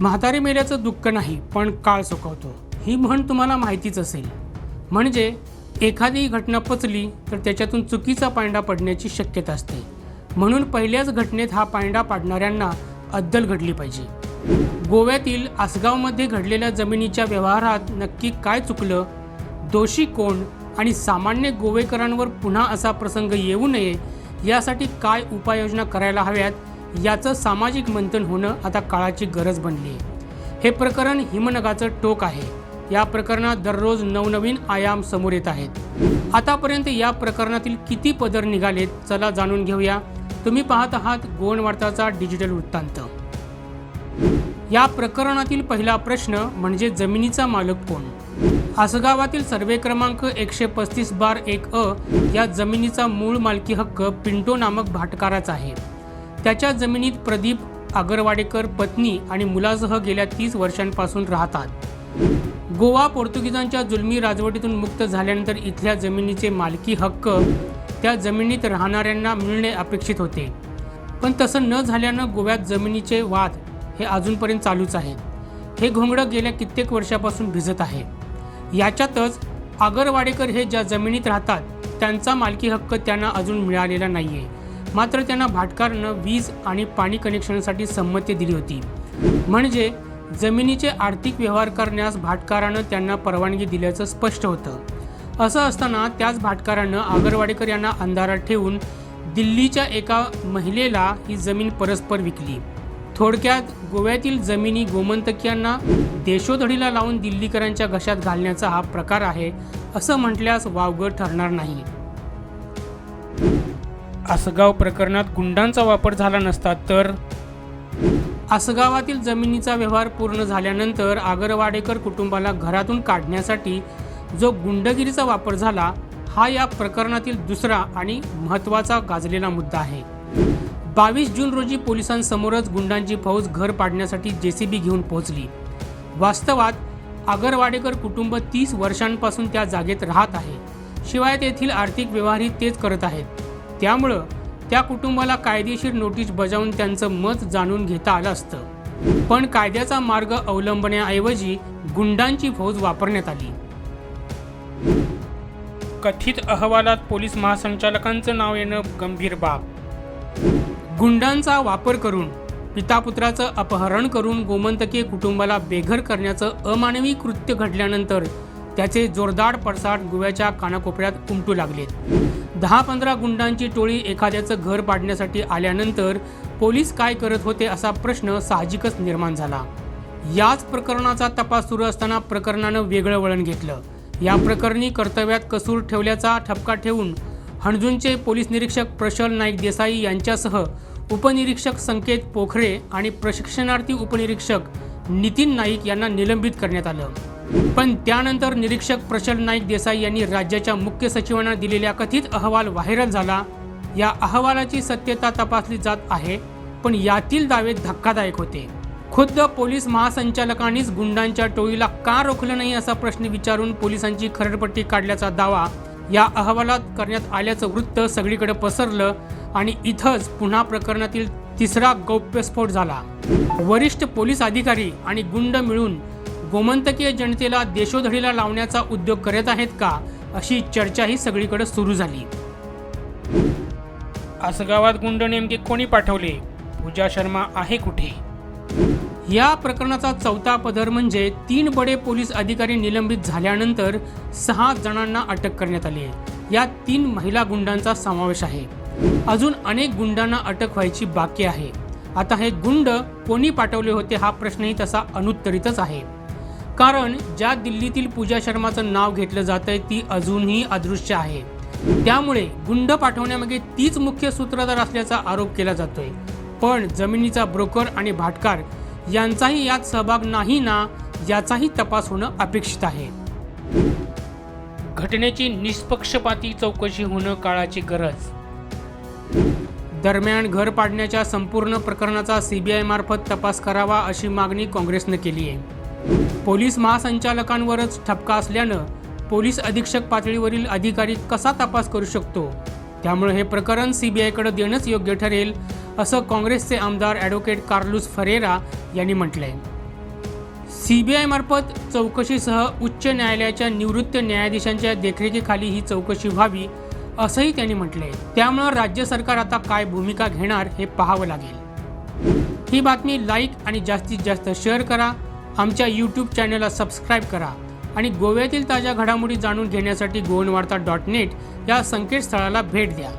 म्हातारी मेल्याचं दुःख नाही पण काळ सुकवतो. ही म्हण तुम्हाला माहितीच असेल. म्हणजे एखादी घटना पचली तर त्याच्यातून चुकीचा पांडा पडण्याची शक्यता असते. म्हणून पहिल्याच घटनेत हा पांडा पाडणाऱ्यांना अद्दल घडली पाहिजे. गोव्यातील आसगावमध्ये घडलेल्या जमिनीच्या व्यवहारात नक्की काय चुकलं? दोषी कोण आणि सामान्य गोवेकरांवर पुन्हा असा प्रसंग येऊ नये यासाठी काय उपाययोजना करायला हव्यात? याचं सामाजिक मंथन होणं आता काळाची गरज बनली. हे प्रकरण हिमनगाचं टोक आहे. या प्रकरणात दररोज नवनवीन आयाम समोर येत आहेत. आतापर्यंत या प्रकरणातील किती पदर निघालेत चला जाणून घेऊया. तुम्ही पाहत आहात गोवन वार्ताचा डिजिटल वृत्तांत. या प्रकरणातील पहिला प्रश्न म्हणजे जमिनीचा मालक कोण? आसगावातील सर्वे क्रमांक एकशे पस्तीस बार एक अ या जमिनीचा मूळ मालकी हक्क पिंटो नामक भाटकाराचा आहे. त्याच्या जमिनीत प्रदीप आगरवाडेकर पत्नी आणि मुलासह गेल्या तीस वर्षांपासून राहतात. गोवा पोर्तुगीजांच्या जुलमी राजवटीतून मुक्त झाल्यानंतर इथल्या जमिनीचे मालकी हक्क त्या जमिनीत राहणाऱ्यांना मिळणे अपेक्षित होते. पण तसं न झाल्यानं गोव्यात जमिनीचे वाद हे अजूनपर्यंत चालूच आहेत हे घोंगडं गेल्या कित्येक वर्षापासून भिजत आहे. याच्यातच आगरवाडेकर हे ज्या जमिनीत राहतात त्यांचा मालकी हक्क त्यांना अजून मिळालेला नाही आहे मात्र त्यांना भाटकारनं वीज आणि पाणी कनेक्शनसाठी संमती दिली होती. म्हणजे जमिनीचे आर्थिक व्यवहार करण्यास भाटकारानं त्यांना परवानगी दिल्याचं स्पष्ट होतं. असं असताना त्याच भाटकारानं आगरवाडेकर यांना अंधारात ठेवून दिल्लीच्या एका महिलेला ही जमीन परस्पर विकली. थोडक्यात गोव्यातील जमिनी गोमंतकीयांना देशोधडीला लावून दिल्लीकरांच्या घशात घालण्याचा हा प्रकार आहे असं म्हटल्यास वावगं ठरणार नाही. आसगाव प्रकरणात गुंडांचा वापर झाला नसता तर? आसगावातील जमिनीचा व्यवहार पूर्ण झाल्यानंतर आगरवाडेकर कुटुंबाला घरातून काढण्यासाठी जो गुंडगिरीचा वापर झाला हा या प्रकरणातील दुसरा आणि महत्त्वाचा गाजलेला मुद्दा आहे. बावीस जून रोजी पोलिसांसमोरच गुंडांची फौज घर पाडण्यासाठी जेसीबी घेऊन पोहोचली. वास्तवात आगरवाडेकर कुटुंब तीस वर्षांपासून त्या जागेत राहत आहे. शिवाय तेथील आर्थिक व्यवहारही तेच करत आहेत. त्यामुळं त्या कुटुंबाला कायदेशीर नोटीस बजावून त्यांचं मत जाणून घेता आलं असतं. पण कायद्याचा मार्ग अवलंबण्याऐवजी गुंडांची फौज वापरण्यात आली. कथित अहवालात पोलीस महासंचालकांचं नाव येणं गंभीर बाब. गुंडांचा वापर करून पितापुत्राचं अपहरण करून गोमंतकीय कुटुंबाला बेघर करण्याचं अमानवी कृत्य घडल्यानंतर त्याचे जोरदार पडसाद गोव्याच्या कानाकोपऱ्यात उमटू लागलेत. दहा पंधरा गुंडांची टोळी एखाद्याचं घर पाडण्यासाठी आल्यानंतर पोलीस काय करत होते असा प्रश्न साहजिकच निर्माण झाला. याच प्रकरणाचा तपास सुरू असताना प्रकरणानं वेगळं वळण घेतलं. या प्रकरणी कर्तव्यात कसूर ठेवल्याचा ठपका ठेवून हणजूंचे पोलीस निरीक्षक प्रशल नाईक देसाई यांच्यासह उपनिरीक्षक संकेत पोखरे आणि प्रशिक्षणार्थी उपनिरीक्षक नितीन नाईक यांना निलंबित करण्यात आलं. पण त्यानंतर निरीक्षक प्रशल नाईक देसाई यांनी राज्याच्या मुख्य सचिवांना दिलेल्या कथित अहवाल व्हायरल झाला. या अहवालाची सत्यता तपासली जात आहे पण यातील दावे धक्कादायक होते. खुद्द पोलीस महासंचालकांनीच गुंडांच्या टोळीला का रोखलं नाही असा प्रश्न विचारून पोलिसांची खरडपट्टी काढल्याचा दावा या अहवालात करण्यात आल्याचं वृत्त सगळीकडे पसरलं आणि इथंच पुन्हा प्रकरणातील तिसरा गौप्यस्फोट झाला. वरिष्ठ पोलीस अधिकारी आणि गुंड मिळून गोमंतकीय जनतेला देशोधडीला लावण्याचा उद्योग करत आहेत का अशी चर्चाही सगळीकडे सुरू झाली. आसगावात गुंड नेमके कोणी पाठवले? पूजा शर्मा आहे कुठे? या प्रकरणाचा चौथा पदर म्हणजे तीन बडे पोलीस अधिकारी निलंबित झाल्यानंतर सहा जणांना अटक करण्यात आली आहे. यात तीन महिला गुंडांचा समावेश आहे. अजून अनेक गुंडांना अटक व्हायची बाकी आहे. आता हे गुंड कोणी पाठवले होते हा प्रश्नही तसा अनुत्तरितच आहे. कारण ज्या दिल्लीतील पूजा शर्माचं नाव घेतलं जातंय ती अजूनही अदृश्य आहे. त्यामुळे गुंड पाठवण्यामागे तीच मुख्य सूत्रधार असल्याचा आरोप केला जातोय. पण जमिनीचा ब्रोकर आणि भाटकार यांचाही यात सहभाग नाही ना याचाही तपास होणं अपेक्षित आहे. घटनेची निष्पक्षपाती चौकशी होणं काळाची गरज. दरम्यान घर पाडण्याच्या संपूर्ण प्रकरणाचा सीबीआय मार्फत तपास करावा अशी मागणी काँग्रेसनं केली आहे पोलीस महासंचालकांवरच ठपका असल्यानं पोलीस अधीक्षक पातळीवरील अधिकारी कसा तपास करू शकतो? त्यामुळे हे प्रकरण सीबीआयकडे देणंच योग्य ठरेल असं काँग्रेसचे आमदार ॲडव्होकेट कार्लूस फरेरा यांनी म्हटलंय. सी बी आयमार्फत चौकशीसह उच्च न्यायालयाच्या निवृत्त न्यायाधीशांच्या देखरेखीखाली ही चौकशी व्हावी असंही त्यांनी म्हटलंय. त्यामुळं राज्य सरकार आता काय भूमिका घेणार हे पाहावं लागेल. ही बातमी लाईक आणि जास्तीत जास्त शेअर करा. आमच्या यूट्यूब चॅनलला सबस्क्राईब करा आणि गोव्यातील ताज्या घडामोडी जाणून घेण्यासाठी गोवनवार्ता डॉट नेट या संकेतस्थळाला भेट द्या.